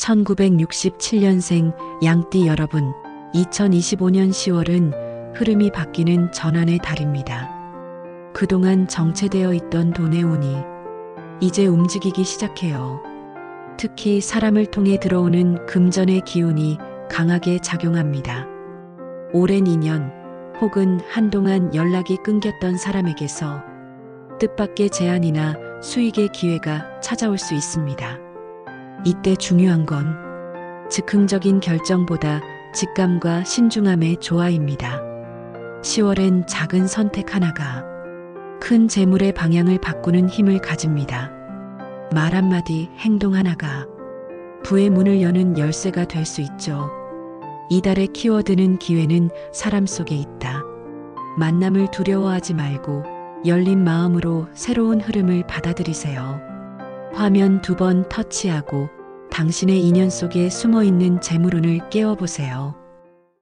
1967년생 양띠 여러분, 2025년 10월은 흐름이 바뀌는 전환의 달입니다. 그동안 정체되어 있던 돈의 운이 이제 움직이기 시작해요. 특히 사람을 통해 들어오는 금전의 기운이 강하게 작용합니다. 오랜 인연 혹은 한동안 연락이 끊겼던 사람에게서 뜻밖의 제안이나 수익의 기회가 찾아올 수 있습니다. 이때 중요한 건 즉흥적인 결정보다 직감과 신중함의 조화입니다. 10월엔 작은 선택 하나가 큰 재물의 방향을 바꾸는 힘을 가집니다. 말 한마디, 행동 하나가 부의 문을 여는 열쇠가 될 수 있죠. 이달의 키워드는 기회는 사람 속에 있다. 만남을 두려워하지 말고 열린 마음으로 새로운 흐름을 받아들이세요. 화면 두 번 터치하고 당신의 인연 속에 숨어 있는 재물운을 깨워보세요.